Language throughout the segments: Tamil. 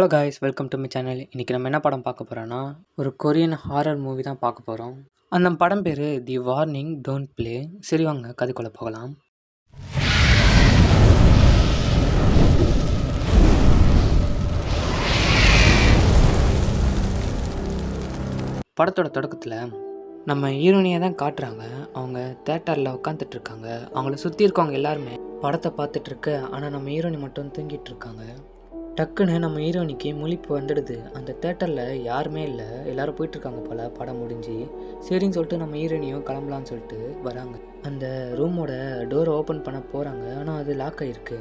Hello guys welcome to my channel இன்றைக்கி நம்ம என்ன படம் பார்க்க போகிறோன்னா ஒரு கொரியன் ஹாரர் மூவி தான் பார்க்க போகிறோம் அந்த படம் பேர் தி வார்னிங் டோன்ட் ப்ளே சரி வாங்க கதைக்குள்ளே போகலாம். படத்தோட தொடக்கத்தில் நம்ம ஹீரோனியை தான் காட்டுறாங்க. அவங்க தேட்டரில் உட்காந்துட்டு இருக்காங்க. அவங்கள சுற்றி இருக்கவங்க எல்லாருமே படத்தை பார்த்துட்டு இருக்க. ஆனால் நம்ம ஹீரோனி மட்டும் தூங்கிட்டு இருக்காங்க. டக்குன்னு நம்ம ஹீரோனிக்கு முழிப்பு வந்துடுது. அந்த தேட்டரில் யாருமே இல்லை. எல்லாரும் போயிட்டுருக்காங்க போல் படம் முடிஞ்சு. சரின்னு சொல்லிட்டு நம்ம ஹீரோனியும் கிளம்பலான்னு சொல்லிட்டு வராங்க. அந்த ரூமோட டோரை ஓப்பன் பண்ண போகிறாங்க ஆனால் அது லாக் ஆகிருக்கு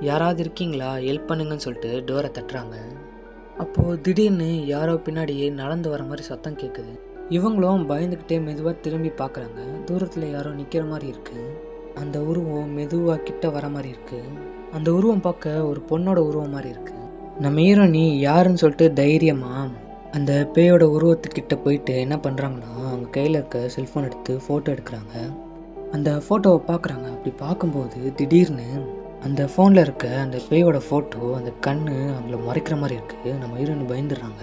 யாராவது இருக்கீங்களா? ஹெல்ப் பண்ணுங்கன்னு சொல்லிட்டு டோரை தட்டுறாங்க. அப்போது திடீர்னு யாரோ பின்னாடி நடந்து வர மாதிரி சத்தம் கேட்குது இவங்களும் பயந்துக்கிட்டே மெதுவாக திரும்பி பார்க்குறாங்க தூரத்தில் யாரோ நிற்கிற மாதிரி இருக்குது அந்த உருவம் மெதுவாக கிட்ட வர மாதிரி இருக்குது அந்த உருவம் பார்க்க ஒரு பொண்ணோட உருவம் மாதிரி இருக்குது நம்ம ஹீரோனி யாருன்னு சொல்லிட்டு தைரியமாக அந்த பேயோட உருவத்துக்கிட்ட போயிட்டு என்ன பண்ணுறாங்கன்னா அவங்க கையில் இருக்க செல்ஃபோன் எடுத்து ஃபோட்டோ எடுக்கிறாங்க. அந்த ஃபோட்டோவை பார்க்குறாங்க. அப்படி பார்க்கும்போது திடீர்னு அந்த ஃபோனில் இருக்க அந்த பேயோட ஃபோட்டோ அந்த கண் அவங்கள மறைக்கிற மாதிரி இருக்குது நம்ம ஹீரோனி பயந்துடுறாங்க.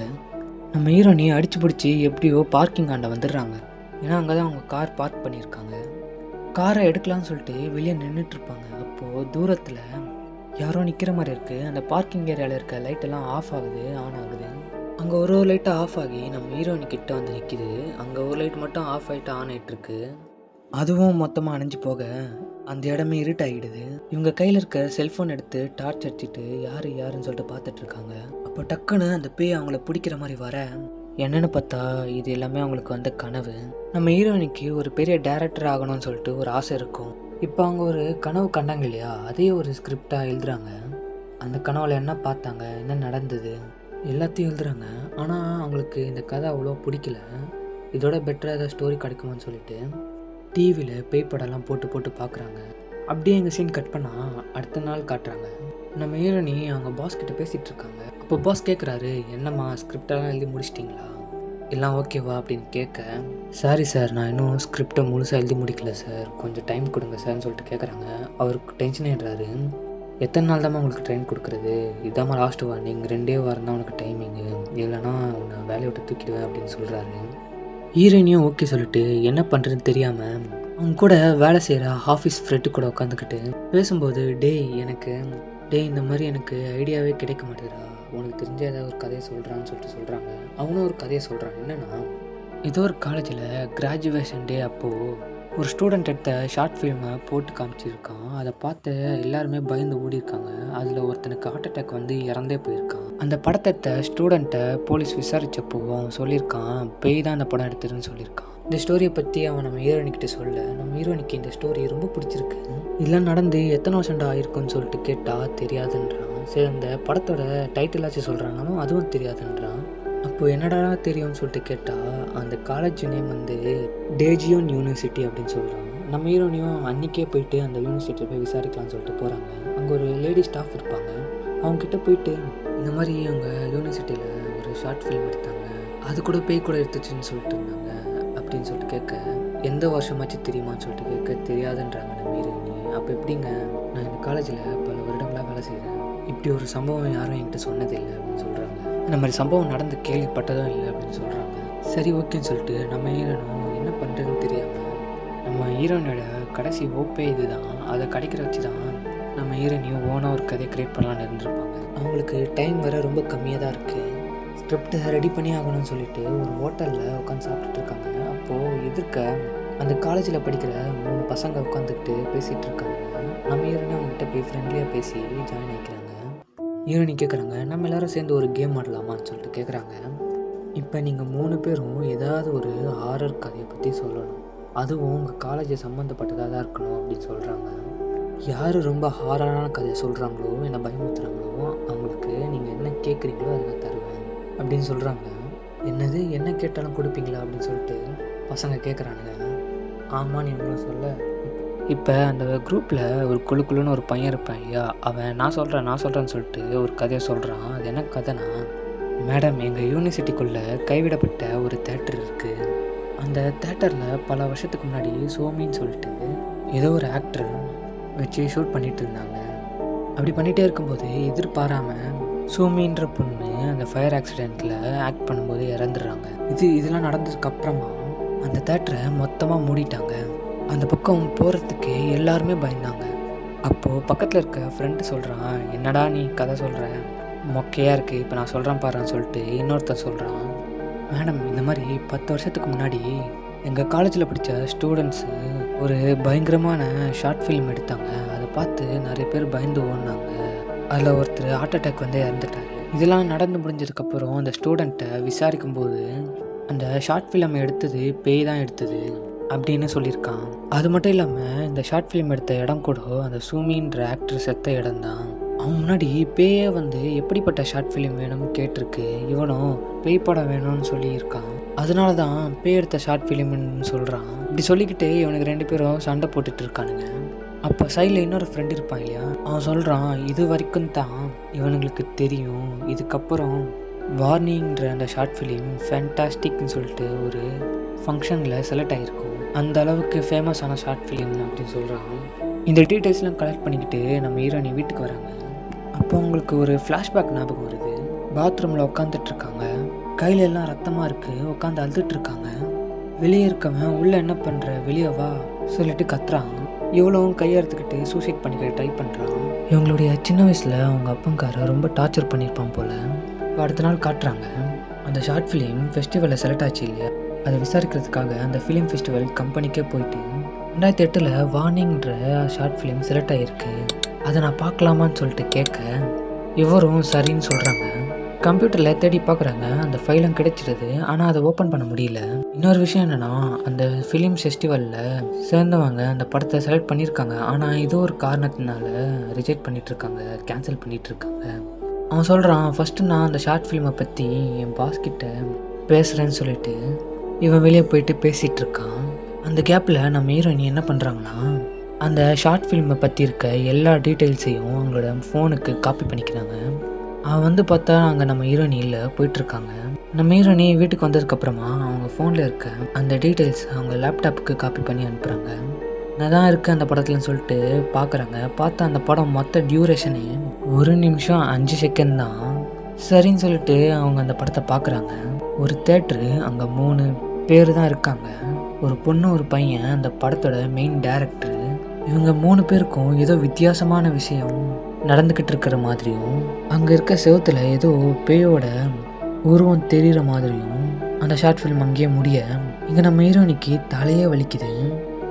நம்ம ஹீரோனி அடிச்சு பிடிச்சி எப்படியோ பார்க்கிங் ஆண்டை வந்துடுறாங்க. ஏன்னா அங்கே தான் அவங்க கார் பார்க் பண்ணியிருக்காங்க. காரை எடுக்கலாம்னு சொல்லிட்டு வெளியே நின்றுட்டுருப்பாங்க அப்போது தூரத்தில் யாரோ நிற்கிற மாதிரி இருக்குது அந்த பார்க்கிங் ஏரியாவில் இருக்க லைட்டெல்லாம் ஆஃப் ஆகுது ஆன் ஆகுது. அங்கே ஒரு ஒரு லைட்டை ஆஃப் ஆகி நம்ம ஹீரோயின் கிட்ட வந்து நிற்கிது அங்கே ஒரு லைட் மட்டும் ஆஃப் ஆகிட்டு ஆன் ஆகிட்டுருக்கு அதுவும் மொத்தமாக அணைஞ்சு போக அந்த இடமே இருட்டாகிடுது இவங்க கையில் இருக்க செல்ஃபோன் எடுத்து டார்ச் அடிச்சிட்டு யார் யாருன்னு சொல்லிட்டு பார்த்துட்ருக்காங்க அப்போ டக்குன்னு அந்த பேய் அவங்கள பிடிக்கிற மாதிரி வர என்னென்னு பார்த்தா இது எல்லாமே அவங்களுக்கு வந்த கனவு. நம்ம ஹீரோயினுக்கு ஒரு பெரிய டேரக்டர் ஆகணும்னு சொல்லிட்டு ஒரு ஆசை இருக்கும். இப்போ அவங்க ஒரு கனவு கண்டாங்க இல்லையா? அதே ஒரு ஸ்கிரிப்டாக எழுதுறாங்க. அந்த கனவுல என்ன பார்த்தாங்க? என்ன நடந்தது? எல்லாத்தையும் எழுதுறாங்க. ஆனால் அவங்களுக்கு இந்த கதை அவ்வளோ பிடிக்கல. இதோட பெட்டராக ஏதாவது ஸ்டோரி கிடைக்குமான்னு சொல்லிட்டு டிவியில் பேய் படம்லாம் போட்டு போட்டு பார்க்குறாங்க. அப்படியே எங்கள் சீன் கட் பண்ணால் அடுத்த நாள் காட்டுறாங்க. நம்ம ஹீரோனி அவங்க பாஸ் கிட்ட பேசிகிட்டு இருக்காங்க. அப்போ பாஸ் கேட்குறாரு என்னம்மா ஸ்கிரிப்டெல்லாம் எழுதி முடிச்சிட்டிங்களா? எல்லாம் ஓகேவா அப்படின்னு கேட்க சாரி சார் நான் இன்னும் ஸ்கிரிப்டை முழுசாக எழுதி முடிக்கல சார். கொஞ்சம் டைம் கொடுங்க சார்னு சொல்லிட்டு கேட்குறாங்க அவருக்கு டென்ஷன் ஆகிடுறாரு எத்தனை நாள் தான் உங்களுக்கு ட்ரெயின் கொடுக்குறது? இதாம்மா லாஸ்ட் வார்னிங் ரெண்டே வாரம் தான் உனக்கு டைமிங்கு இல்லைனா உன்னை வேலையை விட்டு தூக்கிடுவேன் அப்படின்னு சொல்கிறாரு ஹீரோயினியும் ஓகே சொல்லிட்டு என்ன பண்ணுறதுன்னு தெரியாமல் அவங்க கூட வேலை செய்கிற ஆஃபீஸ் ஃப்ரெண்டு கூட உட்காந்துக்கிட்டு பேசும்போது டேய் எனக்கு டேய் இந்த மாதிரி எனக்கு ஐடியாவே கிடைக்க மாட்டேங்கிறா உனக்கு தெரிஞ்ச ஏதாவது ஒரு கதையை சொல்கிறான்னு சொல்லிட்டு சொல்கிறாங்க அவனும் ஒரு கதையை சொல்கிறாங்க என்னென்னா ஏதோ ஒரு காலேஜில் கிராஜுவேஷன் டே அப்போது ஒரு ஸ்டூடெண்ட் எடுத்த ஷார்ட் ஃபில்மை போட்டு காமிச்சிருக்கான். அதை பார்த்து எல்லாருமே பயந்து ஓடி இருக்காங்க அதில் ஒருத்தனுக்கு ஹார்ட் அட்டாக் வந்து இறந்தே போயிருக்கான். அந்த படத்தை எடுத்த ஸ்டூடெண்ட்டை போலீஸ் விசாரித்தப்போ அவன் சொல்லியிருக்கான் பேய் தான் அந்த படம் எடுத்ததுன்னு சொல்லியிருக்கான். இந்த ஸ்டோரியை பற்றி அவன் நம்ம ஹீரோனிக்கிட்ட சொல்ல நம்ம ஹீரோனிக்கு இந்த ஸ்டோரி ரொம்ப பிடிச்சிருக்கு. இதெல்லாம் நடந்து எத்தனை வருஷம்டா ஆயிருக்குன்னு சொல்லிட்டு கேட்டால் தெரியாதுன்றான் சரி அந்த படத்தோட டைட்டிலாச்சும் சொல்கிறானாலும் அதுவும் தெரியாதுன்றான். அப்போ என்னடா தெரியும்னு சொல்லிட்டு கேட்டால் அந்த காலேஜ் நேம் வந்து டேஜியோன் யூனிவர்சிட்டி அப்படின்னு சொல்கிறான் நம்ம ஹீரோனியும் அன்றைக்கே போயிட்டு அந்த யூனிவர்சிட்டியில் போய் விசாரிக்கலாம்னு சொல்லிட்டு போகிறாங்க அங்கே ஒரு லேடி ஸ்டாஃப் இருப்பாங்க. அவங்கக்கிட்ட போயிட்டு இந்த மாதிரி அவங்க யூனிவர்சிட்டியில் ஒரு ஷார்ட் ஃபிலிம் எடுத்தாங்க. அது கூட பேய் கூட எடுத்துச்சுன்னு சொல்லிட்டு இருந்தாங்க அப்படின்னு சொல்லிட்டு கேட்க எந்த வருஷமாச்சு தெரியுமான்னு சொல்லிட்டு கேட்க தெரியாதுன்றாங்க நம்ம ஹீரோயினி அப்போ எப்படிங்க? நான் இந்த காலேஜில் பல வருடங்களாக வேலை செய்கிறேன் இப்படி ஒரு சம்பவம் யாரும் என்கிட்ட சொன்னதில்லை அப்படின்னு சொல்கிறாங்க அந்த மாதிரி சம்பவம் நடந்து கேள்விப்பட்டதும் இல்லை அப்படின்னு சொல்கிறாங்க சரி ஓகேன்னு சொல்லிட்டு நம்ம ஹீரோனும் என்ன பண்ணுறதுன்னு தெரியாமல் நம்ம ஹீரோனோட கடைசி ஓப்பே இதுதான். அதை கிடைக்கிற வச்சு தான் நம்ம ஹீரோனையும் ஓனாக ஒரு கதையை க்ரியேட் பண்ணலான்னு இருந்திருப்பாங்க. அவங்களுக்கு டைம் வேறு ரொம்ப கம்மியாக தான் இருக்குது ஸ்கிரிப்டை ரெடி பண்ணி ஆகணும்னு சொல்லிட்டு ஒரு ஹோட்டலில் உட்காந்து சாப்பிட்டுட்டு இருக்காங்க. அப்போது எதிர்க்க அந்த காலேஜில் படிக்கிற மூணு பசங்க உட்காந்துக்கிட்டு பேசிகிட்டு இருக்காங்க. நம்ம ஈரனே அவங்ககிட்ட போய் ஃப்ரெண்ட்லியாக பேசி ஜாயின் ஆகிக்கிறாங்க ஹீரோனி கேட்குறாங்க நம்ம எல்லாரும் சேர்ந்து ஒரு கேம் ஆடலாமான்னு சொல்லிட்டு கேட்குறாங்க இப்போ நீங்கள் மூணு பேரும் ஏதாவது ஒரு ஹாரர் கதையை பற்றி சொல்லணும். அதுவும் உங்கள் காலேஜை சம்மந்தப்பட்டதாக தான் இருக்கணும் அப்படின்னு சொல்கிறாங்க யார் ரொம்ப ஹாரரான கதையை சொல்கிறாங்களோ என்னை பயமுறுத்துகிறாங்களோ அவங்களுக்கு நீங்கள் என்ன கேட்குறீங்களோ அதை நான் தருவேன் அப்படின்னு சொல்கிறாங்க என்னது என்ன கேட்டாலும் கொடுப்பீங்களா அப்படின்னு சொல்லிட்டு பசங்க கேட்குறானுங்க ஆமாம் நீ இவ்வளோ சொல்ல. இப்போ அந்த குரூப்பில் ஒரு குழு குழுன்னு ஒரு பையன் இருப்பான் இல்லையா? அவன் நான் சொல்கிறேன் நான் சொல்கிறேன்னு சொல்லிட்டு ஒரு கதையை சொல்கிறான் அது என்ன கதைனா மேடம் எங்கள் யூனிவர்சிட்டிக்குள்ளே கைவிடப்பட்ட ஒரு தேட்டர் இருக்குது அந்த தேட்டரில் பல வருஷத்துக்கு முன்னாடி சோமின்னு சொல்லிட்டு ஏதோ ஒரு ஆக்டர் வச்சு ஷூட் பண்ணிட்டு இருந்தாங்க. அப்படி பண்ணிகிட்டே இருக்கும்போது எதிர்பாராமல் சோமின்ற பொண்ணு அந்த ஃபயர் ஆக்சிடெண்ட்டில் ஆக்ட் பண்ணும்போது இறந்துடுறாங்க. இது இதெல்லாம் நடந்ததுக்கப்புறமா அந்த தேட்டரை மொத்தமாக மூடிட்டாங்க. அந்த பக்கம் போகிறதுக்கு எல்லாருமே பயந்தாங்க. அப்போது பக்கத்தில் இருக்க ஃப்ரெண்டு சொல்கிறான் என்னடா நீ கதை சொல்கிற மொக்கையாக இருக்குது இப்போ நான் சொல்கிறேன் பாருன்னு சொல்லிட்டு இன்னொருத்தர் சொல்கிறான் மேடம் இந்த மாதிரி பத்து வருஷத்துக்கு முன்னாடி எங்கள் காலேஜில் படித்த ஸ்டூடெண்ட்ஸு ஒரு பயங்கரமான ஷார்ட் ஃபிலிம் எடுத்தாங்க. அதை பார்த்து நிறைய பேர் பயந்து ஓடினாங்க. அதில் ஒருத்தர் ஹார்ட் அட்டாக் வந்து இறந்துட்டார். இதெல்லாம் நடந்து முடிஞ்சதுக்கப்புறம் அந்த ஸ்டூடெண்ட்டை விசாரிக்கும்போது அந்த ஷார்ட் ஃபிலிம் எடுத்தது பேய் தான் எடுத்தது. அப்படின்னு சொல்லியிருக்கான். அது மட்டும் இல்லாமல் இந்த ஷார்ட் ஃபிலிம் எடுத்த இடம் கூட அந்த சூமின்ற ஆக்டர் செத்த இடம் தான் அவன் முன்னாடி பேயே வந்து எப்படிப்பட்ட ஷார்ட் ஃபிலிம் வேணும்னு கேட்டிருக்கு. இவனும் பேய் படம் வேணும்னு சொல்லியிருக்கான். அதனால தான் பேய் எடுத்த ஷார்ட் ஃபிலிம்னு சொல்கிறான் இப்படி சொல்லிக்கிட்டு இவனுக்கு ரெண்டு பேரும் சண்டை போட்டுட்டு இருக்கானுங்க. அப்போ சைடில் இன்னொரு ஃப்ரெண்ட் இருப்பான் இல்லையா? அவன் சொல்கிறான் இது வரைக்கும் தான் இவனுங்களுக்கு தெரியும். இதுக்கப்புறம் வார்னிங்கிற அந்த ஷார்ட் ஃபிலிம் ஃபேண்டாஸ்டிக்னு சொல்லிட்டு ஒரு ஃபங்க்ஷனில் செலக்ட் ஆகிருக்கும் அந்த அளவுக்கு ஃபேமஸான ஷார்ட் ஃபிலிம் அப்படின்னு சொல்கிறான் இந்த டீட்டெயில்ஸ்லாம் கலெக்ட் பண்ணிக்கிட்டு நம்ம ஹீரோனி வீட்டுக்கு வராங்க. அப்போ அவங்களுக்கு ஒரு ஃப்ளாஷ்பேக் ஞாபகம் வருது. பாத்ரூமில் உட்காந்துட்ருக்காங்க கையில எல்லாம் ரத்தமாக இருக்குது உட்காந்து அழுதுட்ருக்காங்க வெளியே இருக்கவன் உள்ளே என்ன பண்ணுற வெளியே வா சொல்லிட்டு கத்துறான் இவ்வளவும் கையெடுத்துக்கிட்டு சூசைட் பண்ணிக்க ட்ரை பண்ணுறான் இவங்களுடைய சின்ன வயசில் அவங்க அப்பங்கார ரொம்ப டார்ச்சர் பண்ணியிருப்பான் போல். அடுத்த நாள் காட்டுறாங்க. அந்த ஷார்ட் ஃபிலிம் ஃபெஸ்டிவலில் செலக்ட் ஆச்சு இல்லையா? அதை விசாரிக்கிறதுக்காக அந்த ஃபிலிம் ஃபெஸ்டிவல் கம்பெனிக்கே போயிட்டு ரெண்டாயிரத்தி எட்டில் வார்னிங்ன்ற ஷார்ட் ஃபிலிம் செலக்ட் ஆகிருக்கு அதை நான் பார்க்கலாமான்னு சொல்லிட்டு கேட்க இவரும் சரின்னு சொல்கிறாங்க கம்ப்யூட்டரில் தேடி பார்க்குறாங்க அந்த ஃபைலும் கிடைச்சிடுது ஆனால் அதை ஓப்பன் பண்ண முடியல. இன்னொரு விஷயம் என்னென்னா அந்த ஃபிலிம் ஃபெஸ்டிவலில் சேர்ந்தவங்க அந்த படத்தை செலக்ட் பண்ணியிருக்காங்க. ஆனால் ஏதோ ஒரு காரணத்தினால ரிஜெக்ட் பண்ணிகிட்ருக்காங்க கேன்சல் பண்ணிகிட்ருக்காங்க அவன் சொல்கிறான் ஃபஸ்ட்டு நான் அந்த ஷார்ட் ஃபிலிமை பற்றி என் பாஸ்கிட்ட பேசுகிறேன்னு சொல்லிட்டு இவன் வெளியே போயிட்டு பேசிகிட்டு இருக்கான் அந்த கேப்பில் நம்ம ஹீரோயினி என்ன பண்ணுறாங்கன்னா அந்த ஷார்ட் ஃபிலிமை பற்றி இருக்க எல்லா டீட்டெயில்ஸையும் அவங்களோட ஃபோனுக்கு காப்பி பண்ணிக்கிறாங்க. அவன் வந்து பார்த்தா அங்கே நம்ம ஹீரோனியில் போயிட்டுருக்காங்க. நம்ம ஹீரோயினி வீட்டுக்கு வந்ததுக்கப்புறமா அவங்க ஃபோனில் இருக்க அந்த டீட்டெயில்ஸ் அவங்க லேப்டாப்புக்கு காப்பி பண்ணி அனுப்புகிறாங்க நான் தான் இருக்கேன் அந்த படத்துலன்னு சொல்லிட்டு பார்க்குறாங்க பார்த்தா அந்த படம் மொத்த டியூரேஷனே ஒரு நிமிஷம் அஞ்சு செகண்ட் தான். சரின்னு சொல்லிட்டு அவங்க அந்த படத்தை பார்க்குறாங்க ஒரு தேட்ரு அங்கே மூணு பேர் தான் இருக்காங்க. ஒரு பொண்ணு ஒரு பையன் அந்த படத்தோட மெயின் டேரக்டர் இவங்க மூணு பேருக்கும் ஏதோ வித்தியாசமான விஷயம் நடந்துக்கிட்டு இருக்கிற மாதிரியும் அங்கே இருக்க செவுத்துல ஏதோ பேயோட உருவம் தெரிகிற மாதிரியும் அந்த ஷார்ட் ஃபிலிம் அங்கேயே முடிய இங்கே நம்ம ஹீரோயினிக்கு தலையே வலிக்குது.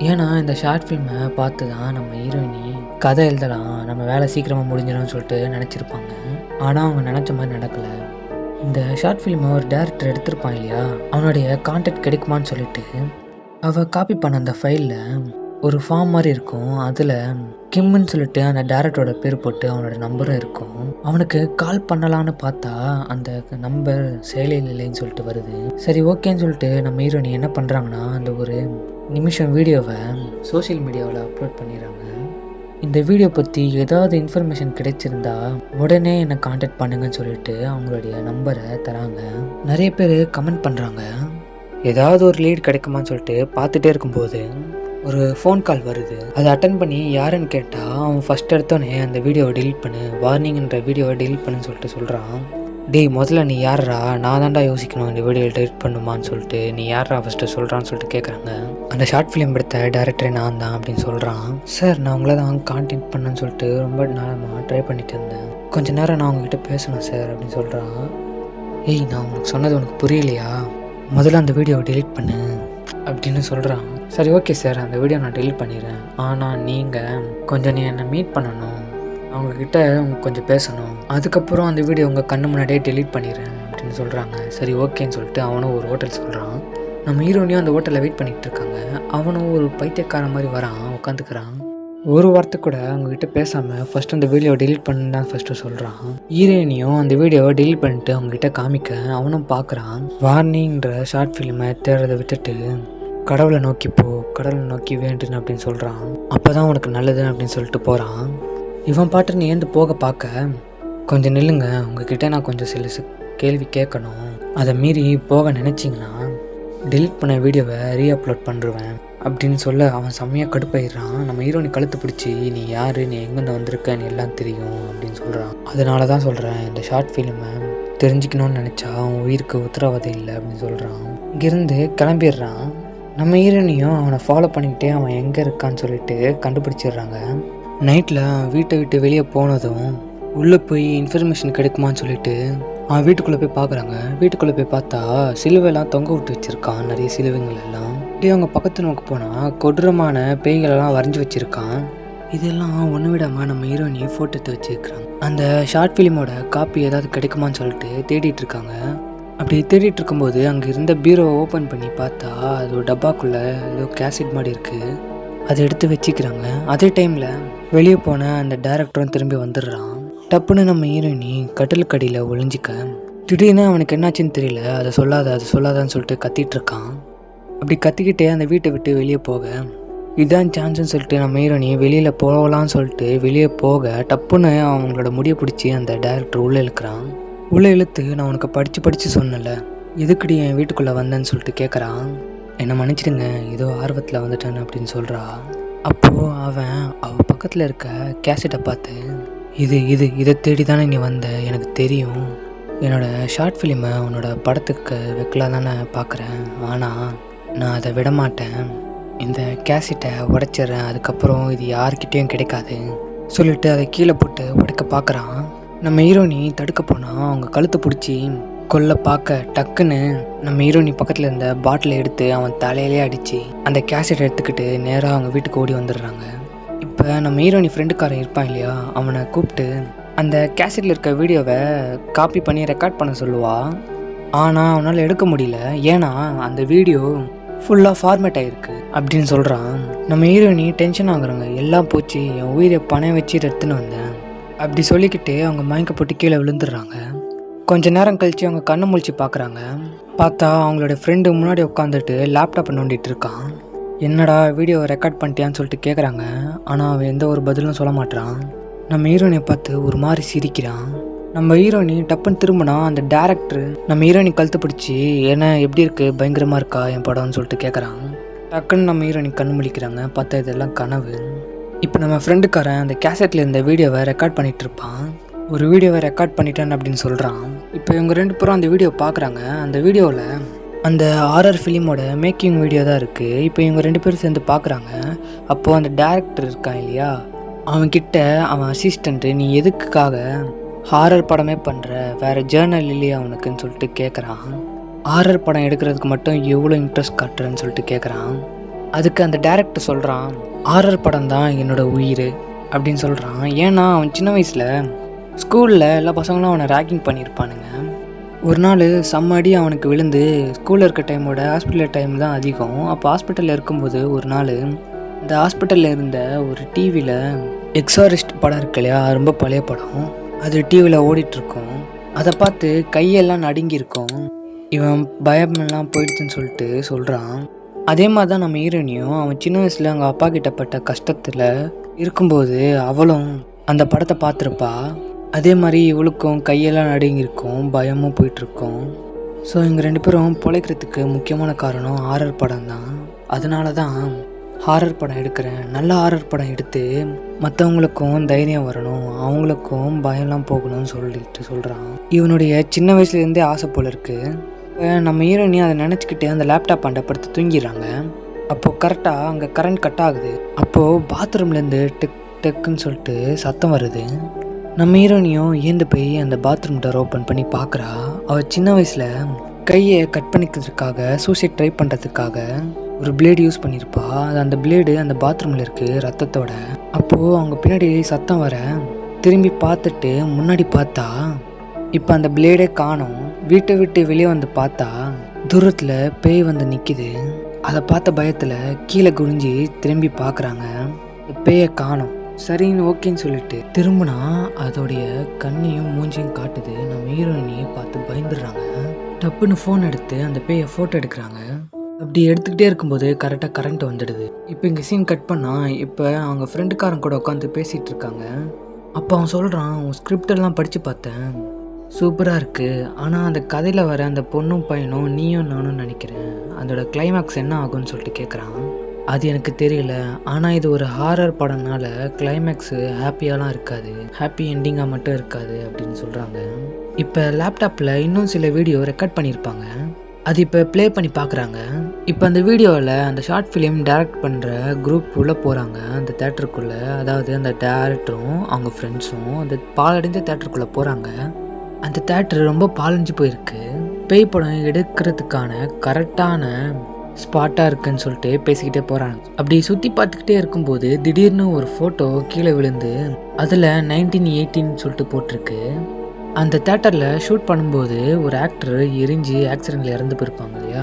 ஏன்னா இந்த ஷார்ட் ஃபிலிமை பார்த்து தான் நம்ம ஹீரோயினி கதை எழுதலாம் நம்ம வேலை சீக்கிரமாக முடிஞ்சிடும்னு சொல்லிட்டு நினச்சிருப்பாங்க. ஆனால் அவங்க நினச்ச மாதிரி நடக்கலை. இந்த ஷார்ட் ஃபிலிமை ஒரு டேரக்டர் எடுத்திருப்பான் இல்லையா? அவனுடைய கான்டாக்ட் கிடைக்குமான்னு சொல்லிட்டு அவள் காப்பி பண்ண அந்த ஃபைலில் ஒரு ஃபார்ம் மாதிரி இருக்கும். அதில் கிம்முன்னு சொல்லிட்டு அந்த டேரக்டரோட பேர் போட்டு அவனோட நம்பரும் இருக்கும். அவனுக்கு கால் பண்ணலான்னு பார்த்தா அந்த நம்பர் செயலில் இல்லைன்னு சொல்லிட்டு வருது. சரி ஓகேன்னு சொல்லிட்டு நம்ம ஹீரோனி என்ன பண்ணுறாங்கன்னா அந்த ஒரு நிமிஷம் வீடியோவை சோஷியல் மீடியாவில் அப்லோட் பண்ணிடுறாங்க. இந்த வீடியோ பற்றி ஏதாவது இன்ஃபர்மேஷன் கிடைச்சிருந்தா உடனே என்னை காண்டாக்ட் பண்ணுங்கன்னு சொல்லிட்டு அவங்களுடைய நம்பரை தராங்க. நிறைய பேர் கமெண்ட் பண்ணுறாங்க ஏதாவது ஒரு லீட் கிடைக்குமான்னு சொல்லிட்டு பார்த்துட்டே இருக்கும்போது ஒரு ஃபோன் கால் வருது. அதை அட்டன் பண்ணி யாருன்னு கேட்டால் அவன் ஃபஸ்ட் எடுத்தோடனே அந்த வீடியோவை delete பண்ணு வார்னிங்ன்ற வீடியோவை delete பண்ணுன்னு சொல்லிட்டு சொல்கிறான் டேய் முதல்ல நீ யாரா நான் தான்டா யோசிக்கணும். இந்த வீடியோ டெலிட் பண்ணுமான்னு சொல்லிட்டு நீ யாரா ஃபஸ்ட்டு சொல்கிறான்னு சொல்லிட்டு கேட்குறாங்க அந்த ஷார்ட் ஃபிலிம் எடுத்த டேரக்டரே நான் தான் அப்படின்னு சொல்கிறான் சார் நான் உங்களை தான் கான்டாக்ட் பண்ணேன்னு சொல்லிட்டு ரொம்ப நாளமாக ட்ரை பண்ணிட்டு இருந்தேன். கொஞ்ச நேரம் நான் உங்ககிட்ட பேசணும் சார் அப்படின்னு சொல்கிறான் ஏய் நான் உனக்கு சொன்னது உனக்கு புரியலையா? முதல்ல அந்த வீடியோவை delete பண்ணு அப்படின்னு சொல்கிறான் சரி ஓகே சார் அந்த வீடியோ நான் delete பண்ணிடுறேன். ஆனால் நீங்கள் கொஞ்சம் நீ என்னை மீட் பண்ணணும். அவங்கக்கிட்ட கொஞ்சம் பேசணும். அதுக்கப்புறம் அந்த வீடியோ உங்கள் கண்ணு முன்னாடியே டெலீட் பண்ணிடுறேன் அப்படின்னு சொல்கிறாங்க சரி ஓகேன்னு சொல்லிட்டு அவனும் ஒரு ஹோட்டல் சொல்கிறான் நம்ம ஹீரோனியும் அந்த ஹோட்டலில் வெயிட் பண்ணிகிட்டு இருக்காங்க. அவனும் ஒரு பைத்தியக்காரன் மாதிரி வரான் உட்காந்துக்கிறான் ஒரு வார்த்தை கூட அவங்கக்கிட்ட பேசாமல் ஃபஸ்ட் அந்த வீடியோ டெலிட் பண்ணு தான் ஃபஸ்ட்டு சொல்கிறான் ஹீரோயினியும் அந்த வீடியோவை டெலிட் பண்ணிட்டு அவங்ககிட்ட காமிக்க அவனும் பார்க்குறான் வார்னிங்கிற ஷார்ட் ஃபிலிமை தேடுறதை விட்டுட்டு கடவுளை நோக்கி போ கடவுளை நோக்கி வேண்டுன்னு அப்படின்னு சொல்கிறான் அப்போ தான் உனக்கு நல்லது அப்படின்னு சொல்லிட்டு போகிறான் இவன் பாட்டுன்னு ஏந்து போக பார்க்க கொஞ்சம் நில்லுங்க உங்ககிட்ட நான் கொஞ்சம் சில கேள்வி கேட்கணும் அதை மீறி போக நினச்சிங்கன்னா delete பண்ண வீடியோவை ரீஅப்லோட் பண்ணுருவேன் அப்படின்னு சொல்ல அவன் செம்மையாக கடுப்பாயிடுறான் நம்ம ஹீரோனி கழுத்து பிடிச்சி நீ யார்? நீ எங்கேருந்து வந்திருக்கன்னு எல்லாம் தெரியும். அப்படின்னு சொல்கிறான் அதனால தான் சொல்கிறேன் இந்த ஷார்ட் ஃபிலிமை தெரிஞ்சுக்கணும்னு நினச்சா அவன் உயிருக்கு உத்தரவாதம் இல்லை அப்படின்னு சொல்கிறான் இங்கேருந்து கிளம்பிடுறான். நம்ம ஹீரோனியும் அவனை ஃபாலோ பண்ணிக்கிட்டே அவன் எங்கே இருக்கான்னு சொல்லிட்டு கண்டுபிடிச்சிடுறாங்க. நைட்டில் வீட்டை விட்டு வெளியே போனதும் உள்ளே போய் இன்ஃபர்மேஷன் கிடைக்குமான்னு சொல்லிட்டு அவன் வீட்டுக்குள்ளே போய் பார்க்குறாங்க. வீட்டுக்குள்ளே போய் பார்த்தா சிலுவைலாம் தொங்க விட்டு வச்சுருக்கான் நிறைய சிலுவைங்கள் எல்லாம். இப்படியே அவங்க பக்கத்து நோக்கு போனால் கொடூரமான பேய்களெல்லாம் வரைஞ்சி வச்சுருக்கான். இதெல்லாம் ஒன்று விடாமல் நம்ம ஹீரோயினி ஃபோட்டோ எடுத்து வச்சுருக்காங்க அந்த ஷார்ட் ஃபிலிமோட காப்பி ஏதாவது கிடைக்குமான்னு சொல்லிட்டு தேடிட்டு இருக்காங்க. அப்படி தேடிட்டு இருக்கும்போது அங்கே இருந்த பீரோவை ஓப்பன் பண்ணி பார்த்தா அது ஒரு டப்பாக்குள்ளே ஏதோ கேசட் மாதிரி இருக்குது அதை எடுத்து வச்சுக்கிறாங்க. அதே டைமில் வெளியே போன அந்த டேரக்டரும் திரும்பி வந்துடுறான். டப்புன்னு நம்ம ஹீரோயினி கட்டிலுக்கடியில் ஒளிஞ்சிக்க திடீர்னு அவனுக்கு என்னாச்சுன்னு தெரியல அதை சொல்லாத அதை சொல்லாதான்னு சொல்லிட்டு கத்திட்டு இருக்கான். அப்படி கத்திக்கிட்டே அந்த வீட்டை விட்டு வெளியே போக இதான் சான்ஸ்னு சொல்லிட்டு நம்ம ஹீரோனி வெளியில் போகலான்னு சொல்லிட்டு வெளியே போக டப்புன்னு அவங்களோட முடியை பிடிச்சி அந்த டேரக்டர் உள்ளே இழுக்கிறான். உள்ளே இழுத்து நான் உனக்கு படித்து படித்து சொன்னல எதுக்குடி என் வீட்டுக்குள்ளே வந்தேன்னு சொல்லிட்டு கேட்குறான் என்னை மன்னிச்சிடுங்க ஏதோ ஆர்வத்தில் வந்துட்டேன் அப்படின்னு சொல்கிறா அப்போது அவன் அவள் பக்கத்தில் இருக்க கேசட்டை பார்த்து இது இது இதை தேடி தானே நீ வந்த? எனக்கு தெரியும். என்னோட ஷார்ட் ஃபிலிமை உன்னோட படத்துக்கு வைக்கலாம் தானே பார்க்குறேன். ஆனால் நான் அதை விட மாட்டேன் இந்த கேசட்டை உடைச்சிட்றேன். அதுக்கப்புறம் இது யார்கிட்டேயும் கிடைக்காது. சொல்லிட்டு அதை கீழே போட்டு உடைக்க பார்க்குறான். நம்ம ஹீரோனி தடுக்க போனால் அவங்க கழுத்தை பிடிச்சி கொல்ல பார்க்க டக்குன்னு நம்ம ஹீரோனி பக்கத்தில் இருந்த பாட்டிலை எடுத்து அவன் தலையிலே அடித்து அந்த கேசட் எடுத்துக்கிட்டு நேராக அவங்க வீட்டுக்கு ஓடி வந்துடுறாங்க. இப்போ நம்ம ஹீரோனி ஃப்ரெண்டுக்காரன் இருப்பான் இல்லையா? அவனை கூப்பிட்டு அந்த கேசட்டில் இருக்க வீடியோவை காப்பி பண்ணி ரெக்கார்ட் பண்ண சொல்லுவா. ஆனால் அவனால் எடுக்க முடியல. ஏன்னா அந்த வீடியோ ஃபுல்லாக ஃபார்மேட் ஆகிருக்கு அப்படின்னு சொல்கிறான் நம்ம ஹீரோயினி டென்ஷன் ஆகுறாங்க. எல்லாம் போச்சு. என் உயிரை பணம் வச்சு எடுத்துன்னு வந்தேன். அப்படி சொல்லிக்கிட்டு அவங்க மயக்க போட்டு கீழே விழுந்துடுறாங்க. கொஞ்ச நேரம் கழித்து அவங்க கண்ணை முழிச்சு பார்க்குறாங்க. பார்த்தா அவங்களோட ஃப்ரெண்டு முன்னாடி உட்காந்துட்டு லேப்டாப்பை நோண்டிட்டு இருக்கான். என்னடா வீடியோ ரெக்கார்ட் பண்ணிட்டியான்னு சொல்லிட்டு கேட்குறாங்க ஆனால் அவன் எந்த ஒரு பதிலும் சொல்ல மாட்டான் நம்ம ஹீரோயினை பார்த்து ஒரு மாதிரி சிரிக்கிறான். நம்ம ஹீரோயினி டப்புன்னு திரும்பினா அந்த டேரக்டர் நம்ம ஹீரோயினி கழுத்து பிடிச்சி என்ன எப்படி இருக்குது பயங்கரமாக இருக்கா? என் படம்னு சொல்லிட்டு கேட்குறான் டக்குன்னு நம்ம ஹீரோயினி கண்ணு முழிக்கிறாங்க. பார்த்தா இதெல்லாம் கனவு. இப்போ நம்ம ஃப்ரெண்டுக்காரன் அந்த கேசட்டில் இருந்த வீடியோவை ரெக்கார்ட் பண்ணிகிட்ருப்பான் இருப்பான். ஒரு வீடியோவை ரெக்கார்ட் பண்ணிட்டேன் அப்படின்னு சொல்கிறான் இப்போ இவங்க ரெண்டு பேரும் அந்த வீடியோ பார்க்குறாங்க. அந்த வீடியோவில் அந்த ஆர்ஆர் ஃபிலிமோட மேக்கிங் வீடியோ தான் இருக்குது இப்போ இவங்க ரெண்டு பேரும் சேர்ந்து பார்க்குறாங்க. அப்போது அந்த டேரக்டர் இருக்கான் இல்லையா? அவன்கிட்ட அவன் அசிஸ்டண்ட்டு நீ எதுக்குக்காக ஹாரர் படமே பண்ணுற வேறு ஜேர்னல் இல்லையா அவனுக்குன்னு சொல்லிட்டு கேட்குறான் ஹாரர் படம் எடுக்கிறதுக்கு மட்டும் எவ்வளோ இன்ட்ரெஸ்ட் காட்டுறேன்னு சொல்லிட்டு கேட்குறான் அதுக்கு அந்த டேரக்டர் சொல்கிறான் ஹாரர் படம் தான் என்னோட உயிர் அப்படின்னு சொல்கிறான் ஏன்னா அவன் சின்ன வயசில் ஸ்கூலில் எல்லா பசங்களும் அவனை ரேக்கிங் பண்ணியிருப்பானுங்க. ஒரு நாள் செம்ம அடி அவனுக்கு விழுந்து ஸ்கூலில் இருக்க டைமோட ஹாஸ்பிட்டல் டைம் தான் அதிகம். அப்போ ஹாஸ்பிட்டலில் இருக்கும்போது ஒரு நாள் இந்த ஹாஸ்பிட்டலில் இருந்த ஒரு டிவியில் எக்ஸாரிஸ்ட் படம் இருக்கு இல்லையா? ரொம்ப பழைய படம். அது டிவியில் ஓடிட்டுருக்கோம். அதை பார்த்து கையெல்லாம் நடுங்கியிருக்கும். இவன் பயமெல்லாம் போயிடுச்சுன்னு சொல்லிட்டு சொல்கிறான் அதே மாதிரி தான் நம்ம ஹீரோனியும் அவன் சின்ன வயசில் அவங்க அப்பா கிட்டப்பட்ட கஷ்டத்தில் இருக்கும்போது அவளும் அந்த படத்தை பார்த்துருப்பா. அதே மாதிரி இவளுக்கும் கையெல்லாம் நடுங்கியிருக்கும் பயமும் போயிட்டுருக்கும். ஸோ இவங்க ரெண்டு பேரும் பிழைக்கிறதுக்கு முக்கியமான காரணம் ஹாரர் படம் தான். அதனால தான் ஹாரர் படம் எடுக்கிறேன். நல்ல ஹாரர் படம் எடுத்து மற்றவங்களுக்கும் தைரியம் வரணும் அவங்களுக்கும் பயம்லாம் போகணும்னு சொல்லிட்டு சொல்கிறான் இவனுடைய சின்ன வயசுலேருந்தே ஆசை போல இருக்குது நம்ம ஹீரோயினி அதை நினச்சிக்கிட்டு அந்த லேப்டாப் அண்டை படுத்து தூங்கிடுறாங்க. அப்போது கரெக்டாக அங்கே கரண்ட் கட் ஆகுது. அப்போது பாத்ரூம்லேருந்து டெக் டெக்குன்னு சொல்லிட்டு சத்தம் வருது. நம்ம ஹீரோனியும் ஏந்து போய் அந்த பாத்ரூம் டோர் ஓப்பன் பண்ணி பார்க்குறா அவள் சின்ன வயசில் கையை கட் பண்ணிக்கிறதுக்காக சூசைட் ட்ரை பண்ணுறதுக்காக ஒரு பிளேடு யூஸ் பண்ணியிருப்பா அது அந்த பிளேடு அந்த பாத்ரூமில் இருக்குது ரத்தத்தோட. அப்போது அவங்க பின்னாடி சத்தம் வர திரும்பி பார்த்துட்டு முன்னாடி பார்த்தா இப்போ அந்த பிளேடே காணோம். வீட்டை விட்டு வெளியே வந்து பார்த்தா தூரத்தில் பேய் வந்து நிற்கிது அதை பார்த்த பயத்தில் கீழே குனிஞ்சு திரும்பி பார்க்குறாங்க. பேயை காணோம். சரின்னு ஓகேன்னு சொல்லிட்டு திரும்பினா அதோடைய கண்ணையும் மூஞ்சியும் காட்டுது. நம்ம ஹீரோயினியை பார்த்து பயந்துடுறாங்க. டப்புன்னு ஃபோன் எடுத்து அந்த பேயை ஃபோட்டோ எடுக்கிறாங்க. அப்படி எடுத்துக்கிட்டே இருக்கும்போது கரெக்டாக கரண்ட் வந்துடுது. இப்போ இங்கே சீன் கட் பண்ணால் இப்போ அவங்க ஃப்ரெண்டுக்காரன் கூட உட்காந்து பேசிகிட்டு இருக்காங்க. அப்போ அவன் சொல்கிறான் உன் ஸ்கிரிப்டெல்லாம் படித்து பார்த்தேன். சூப்பராக இருக்குது ஆனால் அந்த கதையில் வர அந்த பொண்ணும் பையனும் நீயும் நானும் நினைக்கிறேன். அதோட கிளைமேக்ஸ் என்ன ஆகும்னு சொல்லிட்டு கேட்குறான் அது எனக்கு தெரியல. ஆனால் இது ஒரு ஹாரர் படம்னால கிளைமேக்ஸு ஹாப்பியாலாம் இருக்காது. ஹாப்பி எண்டிங்காக மட்டும் இருக்காது அப்படின்னு சொல்கிறாங்க இப்போ லேப்டாப்பில் இன்னும் சில வீடியோ ரெக்கார்ட் பண்ணியிருப்பாங்க. அது இப்போ ப்ளே பண்ணி பார்க்குறாங்க இப்போ அந்த வீடியோவில் அந்த ஷார்ட் ஃபிலிம் டைரக்ட் பண்ணுற குரூப் உள்ளே போகிறாங்க அந்த தேட்டருக்குள்ளே அதாவது அந்த டேரக்டரும் அவங்க ஃப்ரெண்ட்ஸும் அந்த பாலடைஞ்ச தேட்டருக்குள்ளே போகிறாங்க அந்த தேட்டர் ரொம்ப பாலஞ்சு போயிருக்கு. பேய் படம் எடுக்கிறதுக்கான கரெக்டான ஸ்பாட்டாக இருக்குன்னு சொல்லிட்டு பேசிக்கிட்டே போகிறாங்க அப்படி சுற்றி பார்த்துக்கிட்டே இருக்கும்போது திடீர்னு ஒரு ஃபோட்டோ கீழே விழுந்து அதில் நைன்டீன் எயிட்டின்னு சொல்லிட்டு போட்டிருக்கு. அந்த தேட்டரில் ஷூட் பண்ணும்போது ஒரு ஆக்டர் எரிஞ்சு ஆக்சிடெண்ட்டில் இறந்து போயிருப்பாங்க இல்லையா?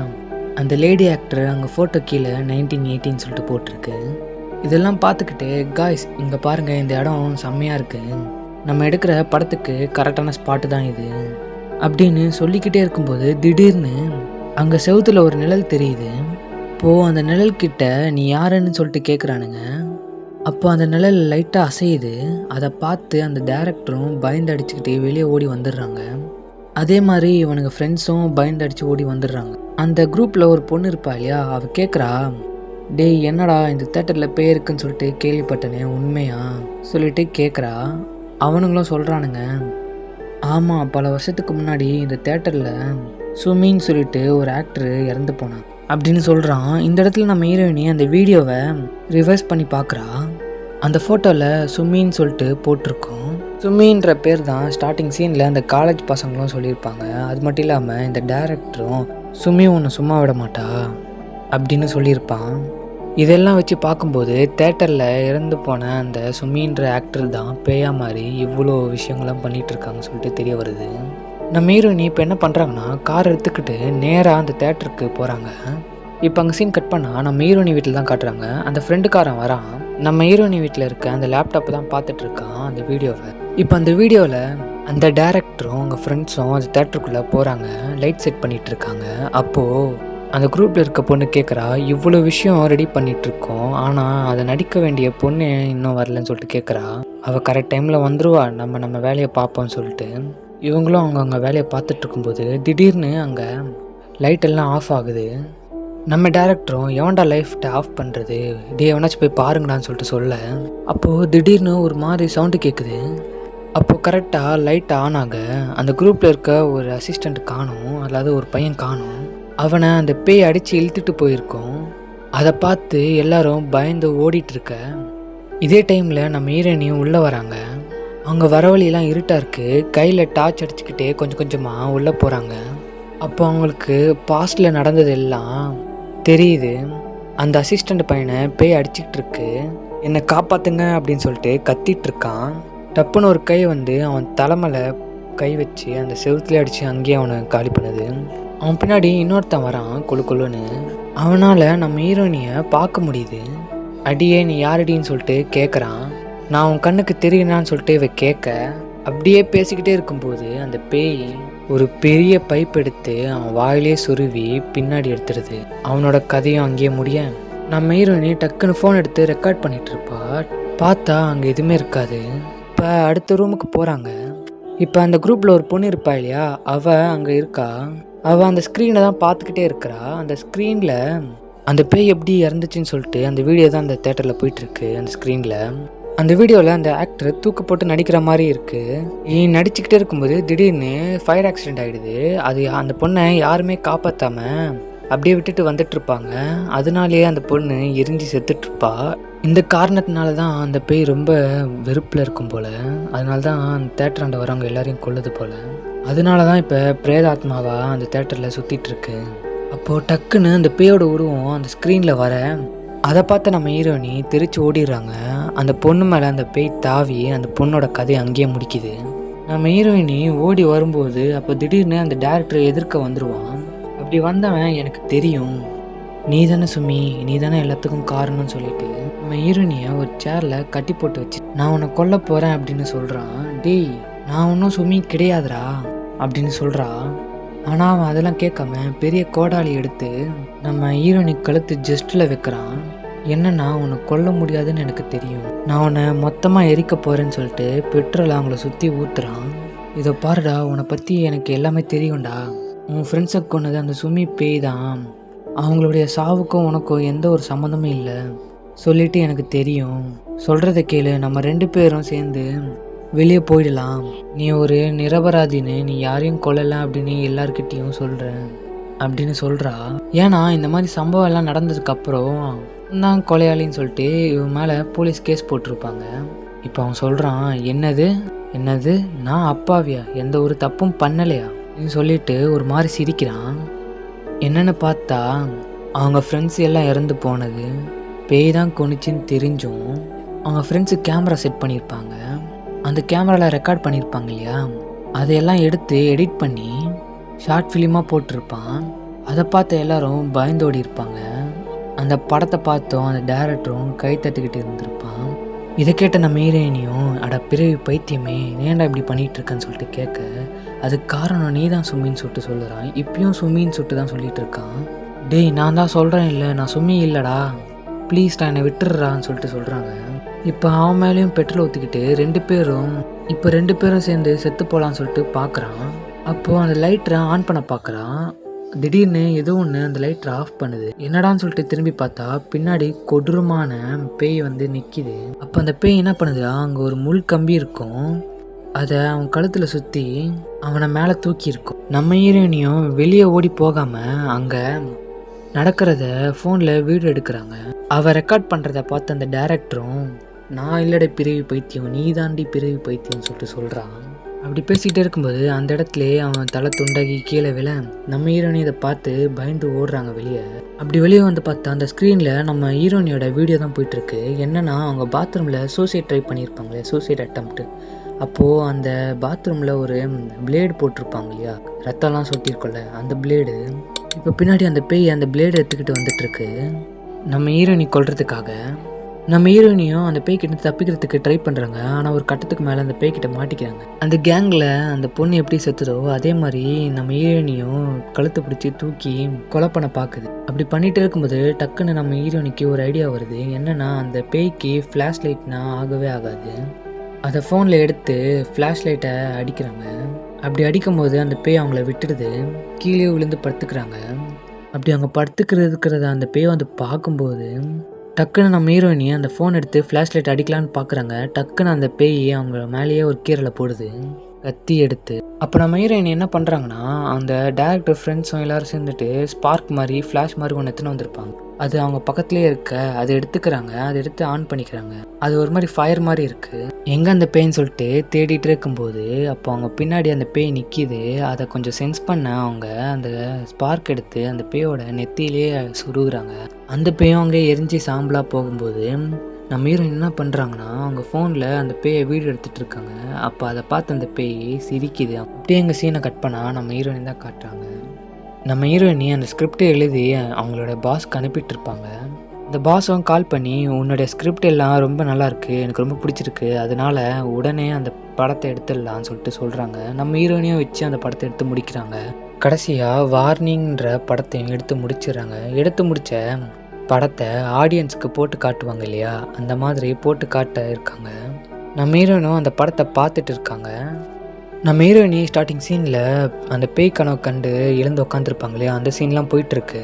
அந்த லேடி ஆக்டர் அங்கே ஃபோட்டோ கீழே நைன்டீன் எயிட்டின்னு சொல்லிட்டு போட்டிருக்கு. இதெல்லாம் பார்த்துக்கிட்டு காய்ஸ் இங்கே பாருங்கள் இந்த இடம் செம்மையாக இருக்குது நம்ம எடுக்கிற படத்துக்கு கரெக்டான ஸ்பாட்டு தான் இது. அப்படின்னு சொல்லிக்கிட்டே இருக்கும்போது திடீர்னு அங்கே செவுத்துல ஒரு நிழல் தெரியுது. இப்போது அந்த நிழல் கிட்ட நீ யாருன்னு சொல்லிட்டு கேட்குறானுங்க அப்போ அந்த நிழல் லைட்டாக அசையுது. அதை பார்த்து அந்த டேரக்டரும் பயந்து அடிச்சுக்கிட்டே வெளியே ஓடி வந்துடுறாங்க. அதே மாதிரி இவனுங்க ஃப்ரெண்ட்ஸும் பயந்து அடித்து ஓடி வந்துடுறாங்க. அந்த குரூப்பில் ஒரு பொண்ணு இருப்பா இல்லையா? அவள் கேட்குறா டேய் என்னடா இந்த தேட்டரில் பேய் இருக்குன்னு சொல்லிட்டு கேள்விப்பட்டனே உண்மையா? சொல்லிட்டு கேட்குறா அவனுங்களும் சொல்கிறானுங்க ஆமாம் பல வருஷத்துக்கு முன்னாடி இந்த தேட்டரில் சுமின்னு சொல்லிட்டு ஒரு ஆக்டர் இறந்து போனான். அப்படின்னு சொல்கிறான் இந்த இடத்துல நம்ம ஹீரோயினி அந்த வீடியோவை ரிவர்ஸ் பண்ணி பார்க்குறா. அந்த ஃபோட்டோவில் சுமின்னு சொல்லிட்டு போட்டிருக்கோம். சுமின்ற பேர் தான் ஸ்டார்டிங் சீனில் அந்த காலேஜ் பசங்களும் சொல்லியிருப்பாங்க. அது மட்டும் இல்லாமல் இந்த டேரக்டரும் சுமி ஒன்று சும்மா விட மாட்டா அப்படின்னு சொல்லியிருப்பான். இதெல்லாம் வச்சு பார்க்கும்போது தேட்டரில் இறந்து போன அந்த சுமின்ற ஆக்டர் தான் பேயா மாதிரி இவ்வளோ விஷயங்கள்லாம் பண்ணிகிட்ருக்காங்க சொல்லிட்டு தெரிய வருது. நம்ம ஹீரோயினி இப்போ என்ன பண்ணுறாங்கன்னா கார் எடுத்துக்கிட்டு நேராக அந்த தேட்டருக்கு போகிறாங்க இப்போ அங்கே சீன் கட் பண்ணால் நம்ம ஹீரோயினி வீட்டில் தான் காட்டுறாங்க. அந்த ஃப்ரெண்டுக்காரன் வரான். நம்ம ஹீரோயினி வீட்டில் இருக்க அந்த லேப்டாப்பை தான் பார்த்துட்டு இருக்கான் அந்த வீடியோவை. இப்போ அந்த வீடியோவில் அந்த டேரக்டரும் அவங்க ஃப்ரெண்ட்ஸும் அந்த தேட்டருக்குள்ளே போகிறாங்க லைட் செட் பண்ணிகிட்டு இருக்காங்க. அப்போது அந்த குரூப்பில் இருக்க பொண்ணு கேட்குறா இவ்வளோ விஷயம் ரெடி பண்ணிகிட்ருக்கோம் ஆனால் அதை நடிக்க வேண்டிய பொண்ணு இன்னும் வரலன்னு சொல்லிட்டு கேட்குறா அவள் கரெக்ட் டைமில் வந்துடுவா நம்ம நம்ம வேலையை பார்ப்போம்னு சொல்லிட்டு. இவங்களும் அவங்க வேலையை பார்த்துட்ருக்கும்போது திடீர்னு அங்கே லைட் எல்லாம் ஆஃப் ஆகுது. நம்ம டேரக்டரும் எவன்டா லைஃப்ட்டை ஆஃப் பண்ணுறது இதே எவனாச்சும் போய் பாருங்கடான்னு சொல்லிட்டு சொல்ல. அப்போது திடீர்னு ஒரு மாதிரி சவுண்டு கேட்குது அப்போது கரெக்டாக லைட் ஆன் ஆக அந்த குரூப்பில் இருக்க ஒரு அசிஸ்டண்ட் காணும் அதாவது ஒரு பையன் காணும். அவனை அந்த பேய் அடித்து இழுத்துட்டு போயிருக்கோம். அதை பார்த்து எல்லாரும் பயந்து ஓடிட்டுருக்க இதே டைமில் நம்ம ஈரணியும் உள்ளே வராங்க. அவங்க வர வழியெல்லாம் இருட்டாக இருக்குது கையில் டார்ச் அடிச்சுக்கிட்டே கொஞ்சம் கொஞ்சமாக உள்ளே போகிறாங்க அப்போ அவங்களுக்கு பாஸ்டில் நடந்தது எல்லாம் தெரியுது. அந்த அசிஸ்டண்ட் பையனை பேய் அடிச்சுக்கிட்டு இருக்கு. என்னை காப்பாற்றுங்க அப்படின்னு சொல்லிட்டு கத்திட்டு இருக்கான். டப்புன்னு ஒரு கை வந்து அவன் தலைமையில கை வச்சு அந்த செவுத்துல அடித்து அங்கேயே அவனை காலி பண்ணுது. அவன் பின்னாடி இன்னொருத்தன் வரான் குழு குழுன்னு. அவனால் நம்ம ஹீரோயினியை பார்க்க முடியுது. அடியே நீ யாரடின்னு சொல்லிட்டு கேட்குறான் நான் உன் கண்ணுக்கு தெரியணான்னு சொல்லிட்டு இவ கேட்க அப்படியே பேசிக்கிட்டே இருக்கும்போது அந்த பேய் ஒரு பெரிய பைப் எடுத்து அவன் வாயிலே சுருவி பின்னாடி எடுத்துடுது. அவனோட கதையும் அங்கேயே முடிய நம்ம ஹீரோயினி டக்குன்னு ஃபோன் எடுத்து ரெக்கார்ட் பண்ணிட்டு இருப்பா. பார்த்தா அங்கே எதுவுமே இருக்காது. இப்போ அடுத்த ரூமுக்கு போகிறாங்க இப்போ அந்த குரூப்பில் ஒரு பொண்ணு இருப்பா இல்லையா? அவள் அங்கே இருக்கா? அவள் அந்த ஸ்க்ரீனை தான் பார்த்துக்கிட்டே இருக்கிறா. அந்த ஸ்க்ரீனில் அந்த பேய் எப்படி இறந்துச்சுன்னு சொல்லிட்டு அந்த வீடியோ தான் அந்த தேட்டரில் போயிட்டுருக்கு அந்த ஸ்க்ரீனில் அந்த வீடியோவில் அந்த ஆக்டர் தூக்கு போட்டு நடிக்கிற மாதிரி இருக்குது நீ நடிச்சுக்கிட்டே இருக்கும்போது திடீர்னு ஃபயர் ஆக்சிடென்ட் ஆகிடுது அது அந்த பொண்ணை யாருமே காப்பாற்றாம அப்படியே விட்டுட்டு வந்துட்டு இருப்பாங்க அதனாலேயே அந்த பொண்ணு எரிஞ்சு செத்துட்ருப்பா இந்த காரணத்தினால தான் அந்த பேய் ரொம்ப வெறுப்பில் இருக்கும் போல். அதனால தான் அந்த தேட்டராண்ட வரவங்க எல்லாரையும் கொள்ளுது போல். அதனால தான் இப்போ பிரேதாத்மாவாக அந்த தேட்டரில் சுற்றிட்டுருக்கு அப்போது டக்குன்னு அந்த பேயோட உருவம் அந்த ஸ்க்ரீனில் வர அதை பார்த்து நம்ம ஹீரோயினி தெரிச்சு ஓடிடுறாங்க. அந்த பொண்ணு மேலே அந்த பேய் தாவி அந்த பொண்ணோட கதையை அங்கேயே முடிக்குது. நம்ம ஹீரோயினி ஓடி வரும்போது அப்போ திடீர்னு அந்த டேரக்டர் எதிர்க்க வந்துடுவான் அப்படி வந்தவன் எனக்கு தெரியும். நீ தானே சுமி நீ தானே எல்லாத்துக்கும் காரணம்னு சொல்லிட்டு நம்ம ஹீரோயினியை ஒரு சேரில் கட்டி போட்டு வச்சு நான் உன்னை கொல்ல போகிறேன் அப்படின்னு சொல்கிறான் டேய் நான் ஒன்றும் சுமி கிடையாதுடா அப்படின்னு சொல்கிறா ஆனால் அவன் அதெல்லாம் கேட்காம பெரிய கோடாலி எடுத்து நம்ம ஹீரோயினி கழுத்து ஜஸ்ட்டில் வைக்கிறான். என்னன்னா உன்னை கொல்ல முடியாதுன்னு எனக்கு தெரியும். நான் உன்னை மொத்தமாக எரிக்க போகிறேன்னு சொல்லிட்டு பெட்ரோல் அவங்கள சுற்றி ஊத்துறான். இதை பாருடா உன்னை பற்றி எனக்கு எல்லாமே தெரியும்டா. உன் ஃப்ரெண்ட்ஸை கொண்டது அந்த சுமி பேய் தான். அவங்களுடைய சாவுக்கும் உனக்கும் எந்த ஒரு சம்மந்தமும் இல்லை. சொல்லிட்டு எனக்கு தெரியும். சொல்கிறத கேளு நம்ம ரெண்டு பேரும் சேர்ந்து வெளியே போயிடலாம். நீ ஒரு நிரபராதின்னு நீ யாரையும் கொல்லலாம் அப்படின்னு எல்லார்கிட்டேயும் சொல்கிற அப்படின்னு சொல்கிறா ஏன்னா இந்த மாதிரி சம்பவம் எல்லாம் நடந்ததுக்கப்புறம் தான் கொலையாளின்னு சொல்லிட்டு இவன் மேலே போலீஸ் கேஸ் போட்டிருப்பாங்க. இப்போ அவன் சொல்கிறான் என்னது? என்னது? நான் அப்பாவியா? எந்த ஒரு தப்பும் பண்ணலையா? அப்படின்னு சொல்லிட்டு ஒரு மாதிரி சிரிக்கிறான். என்னென்னு பார்த்தா அவங்க ஃப்ரெண்ட்ஸ் எல்லாம் இறந்து போனது பேய் தான் கொனிச்சின்னு தெரிஞ்சும் அவங்க ஃப்ரெண்ட்ஸு கேமரா செட் பண்ணியிருப்பாங்க. அந்த கேமராவில் ரெக்கார்ட் பண்ணியிருப்பாங்க இல்லையா? அதையெல்லாம் எடுத்து எடிட் பண்ணி ஷார்ட் ஃபிலிமாக போட்டிருப்பான். அதை பார்த்த எல்லாரும் பயந்தோடி இருப்பாங்க. அந்த படத்தை பார்த்தோம் அந்த டேரக்டரும் கை தட்டிக்கிட்டு இருந்திருப்பான். இதை கேட்ட நம்ம ஹீரோயினியும் அட பிறவி பைத்தியமே ஏன்டா இப்படி பண்ணிட்டு இருக்கேன்னு சொல்லிட்டு கேட்க அதுக்கு காரணம் நீ தான் சுமின்னு சொல்லிட்டு சொல்லுறான். இப்பயும் சுமின்னு சொல்லிட்டு தான் சொல்லிட்டு இருக்கான். டேய் நான் தான் சொல்கிறேன் இல்லை நான் சுமி இல்லைடா. ப்ளீஸ்டா என்னை விட்டுடுறான்னு சொல்லிட்டு சொல்கிறாங்க இப்போ அவன் மேலேயும் பெட்ரோல் ஊற்றிக்கிட்டு ரெண்டு பேரும் இப்போ ரெண்டு பேரும் சேர்ந்து செத்து போகலான்னு சொல்லிட்டு பார்க்குறான் அப்போது அந்த லைட்டரை ஆன் பண்ண பார்க்குறான் திடீர்னு ஏதோ ஒன்று அந்த லைட்டரை ஆஃப் பண்ணுது. என்னடான்னு சொல்லிட்டு திரும்பி பார்த்தா பின்னாடி கொடூரமான பேய் வந்து நிற்கிது அப்போ அந்த பேய் என்ன பண்ணுதுடா அங்கே ஒரு முள் கம்பி இருக்கும். அதை அவன் கழுத்தில் சுற்றி அவனை மேலே தூக்கியிருக்கும் நம்ம ஹீரோயினியும் வெளியே ஓடி போகாமல் அங்கே நடக்கிறத ஃபோனில் வீடியோ எடுக்கிறாங்க. அவ ரெக்கார்ட் பண்ணுறத பார்த்து அந்த டேரக்டரும் நான் இல்லடை பிறவி பைத்தியம். நீ தாண்டி பிறவி பைத்தியம்னு சொல்லிட்டு சொல்கிறான் அப்படி பேசிக்கிட்டே இருக்கும்போது அந்த இடத்துலயே அவன் தலை துண்டாகி கீழே விழ நம்ம ஹீரோனி இதை பார்த்து பயந்து ஓடுறாங்க வெளியே. அப்படி வெளியே வந்து பார்த்தா அந்த ஸ்க்ரீனில் நம்ம ஹீரோனியோட வீடியோ தான் போயிட்டுருக்கு. என்னென்னா அவங்க பாத்ரூமில் சூசைட் ட்ரை பண்ணியிருப்பாங்களே சூசைட் அட்டம்ப்ட் அப்போது அந்த பாத்ரூமில் ஒரு பிளேடு போட்டிருப்பாங்க இல்லையா? ரத்தம்லாம் சொட்டியிருக்கோல்ல அந்த பிளேடு இப்போ பின்னாடி அந்த பேய் அந்த பிளேடு எடுத்துக்கிட்டு வந்துட்டுருக்கு. நம்ம ஹீரோனி கொள்றதுக்காக நம்ம ஹீரோயினியும் அந்த பேய்கிட்ட தப்பிக்கிறதுக்கு ட்ரை பண்ணுறாங்க ஆனால் ஒரு கட்டத்துக்கு மேலே அந்த பேய்கிட்ட மாட்டிக்கிறாங்க. அந்த கேங்கில் அந்த பொண்ணு எப்படி செத்துதோ அதே மாதிரி நம்ம ஹீரோயினியும் கழுத்தை பிடிச்சி தூக்கி கொலை பண்ண பார்க்குது அப்படி பண்ணிகிட்டு இருக்கும்போது டக்குன்னு நம்ம ஹீரோயினிக்கு ஒரு ஐடியா வருது. என்னன்னா அந்த பேய்க்கு ஃப்ளாஷ் லைட்னா ஆகவே ஆகாது. அதை ஃபோனில் எடுத்து ஃப்ளாஷ் லைட்டை அடிக்கிறாங்க. அப்படி அடிக்கும்போது அந்த பேய் அவங்கள விட்டுடுது. கீழே விழுந்து படுத்துக்கிறாங்க. அப்படி அவங்க படுத்துக்கிறதுக்கிறத அந்த பேய் வந்து பார்க்கும்போது டக்குன்னு நம்ம ஹீரோயினி அந்த ஃபோன் எடுத்து ஃப்ளாஷ் லைட் அடிக்கலான்னு பார்க்குறாங்க டக்குன்னு அந்த பேய் அவங்க மேலேயே ஒரு கீரலை போடுது. கத்தி எடுத்து. அப்போ நம்ம ஹீரோயின் என்ன பண்ணுறாங்கன்னா அந்த டேரக்டர் ஃப்ரெண்ட்ஸும் எல்லாரும் சேர்ந்துட்டு ஸ்பார்க் மாதிரி ஃப்ளாஷ் மாதிரி ஒன்று எடுத்துன்னு வந்திருப்பாங்க. அது அவங்க பக்கத்துலேயே இருக்க அதை எடுத்துக்கிறாங்க அதை எடுத்து ஆன் பண்ணிக்கிறாங்க. அது ஒரு மாதிரி ஃபயர் மாதிரி இருக்குது எங்கே அந்த பேய்ன்னு சொல்லிட்டு தேடிட்டு இருக்கும்போது அப்போ அவங்க பின்னாடி அந்த பேய் நிற்கிது அதை கொஞ்சம் சென்ஸ் பண்ண அவங்க அந்த ஸ்பார்க் எடுத்து அந்த பேயோட நெத்தியிலேயே சுருகுறாங்க. அந்த பேயும் அங்கே எரிஞ்சு சாம்பலாக போகும்போது நம்ம ஹீரோ என்ன பண்ணுறாங்கன்னா அவங்க ஃபோனில் அந்த பேயை வீடியோ எடுத்துகிட்டு இருக்காங்க. அப்போ அதை பார்த்து அந்த பேய் சிரிக்குது. அப்படியே எங்கள் சீனை கட் பண்ணால் நம்ம ஹீரோயின் தான் காட்டுறாங்க. நம்ம ஹீரோயினி அந்த ஸ்கிரிப்டை எழுதி அவங்களோட பாஸ்க்கு அனுப்பிட்டு இருப்பாங்க இந்த பாஸும் கால் பண்ணி உன்னுடைய ஸ்கிரிப்ட் எல்லாம் ரொம்ப நல்லாயிருக்கு எனக்கு ரொம்ப பிடிச்சிருக்கு அதனால உடனே அந்த படத்தை எடுத்துடலாம்னு சொல்லிட்டு சொல்கிறாங்க நம்ம ஹீரோயினையும் வச்சு அந்த படத்தை எடுத்து முடிக்கிறாங்க. கடைசியாக வார்னிங்ன்ற படத்தையும் எடுத்து முடிச்சிடுறாங்க. எடுத்து முடித்த படத்தை ஆடியன்ஸ்க்கு போட்டு காட்டுவாங்க இல்லையா? அந்த மாதிரி போட்டு காட்ட இருக்காங்க. நம்ம ஹீரோயினும் அந்த படத்தை பார்த்துட்டு இருக்காங்க. நம்ம ஹீரோயினி ஸ்டார்டிங் சீனில் அந்த பேய் கனவு கண்டு எழுந்து உட்காந்துருப்பாங்க இல்லையா? அந்த சீன்லாம் போயிட்டுருக்கு.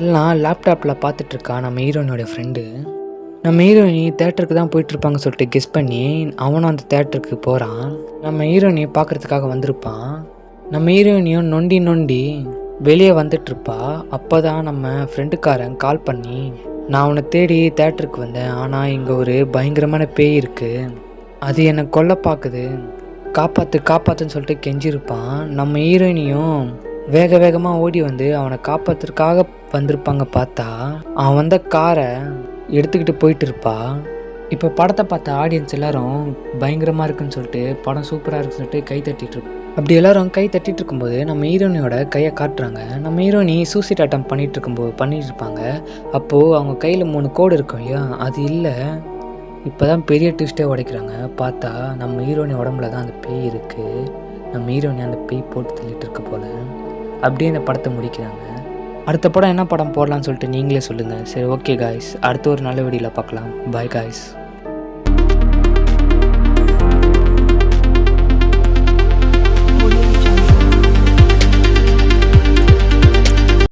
எல்லாம் லேப்டாப்பில் பார்த்துட்ருக்கா நம்ம ஹீரோயினோட ஃப்ரெண்டு நம்ம ஹீரோயினி தேட்டருக்கு தான் போயிட்டுருப்பாங்க சொல்லிட்டு கெஸ் பண்ணி அவனும் அந்த தேட்டருக்கு போகிறான் நம்ம ஹீரோயினியை பார்க்குறதுக்காக வந்திருப்பான். நம்ம ஹீரோயினியும் நொண்டி நொண்டி வெளியே வந்துட்டுருப்பா. அப்போ தான் நம்ம ஃப்ரெண்டுக்காரன் கால் பண்ணி நான் உன்னை தேடி தேட்டருக்கு வந்தேன். ஆனால் இங்கே ஒரு பயங்கரமான பேய் இருக்குது அது என்னை கொல்ல பார்க்குது. காப்பாற்று காப்பாற்றுன்னு சொல்லிட்டு கெஞ்சிருப்பான். நம்ம ஹீரோயினியும் வேக வேகமாக ஓடி வந்து அவனை காப்பாற்றுறதுக்காக வந்திருப்பாங்க பார்த்தா அவன் வந்த காரை எடுத்துக்கிட்டு போயிட்டு இருப்பா. இப்போ படத்தை பார்த்த ஆடியன்ஸ் எல்லாரும் பயங்கரமாக இருக்குன்னு சொல்லிட்டு படம் சூப்பராக இருக்குன்னு சொல்லிட்டு கை தட்டிட்டு இருக்கும் அப்படி எல்லாரும் கை தட்டிட்டு இருக்கும்போது நம்ம ஹீரோனியோட கையை காட்டுறாங்க. நம்ம ஹீரோனி சூசைட் அட்டம் பண்ணிட்டு இருக்கும்போது பண்ணிட்டு இருப்பாங்க. அப்போது அவங்க கையில் மூணு கோடு இருக்கும் இல்லையா? அது இல்லை. இப்போ தான் பெரிய ட்விஸ்ட்டே உடைக்கிறாங்க. பார்த்தா நம்ம ஹீரோனி உடம்புல தான் அந்த பேய் இருக்குது நம்ம ஹீரோனி அந்த பேய் போட்டு தள்ளிட்டு இருக்க போல்? அப்படியே இந்த படத்தை முடிக்கிறாங்க. அடுத்த படம் என்ன படம் போடலான்னு சொல்லிட்டு நீங்களே சொல்லுங்கள் சரி ஓகே காய்ஸ் அடுத்த ஒரு நல்ல வீடியோவில் பார்க்கலாம். Bye guys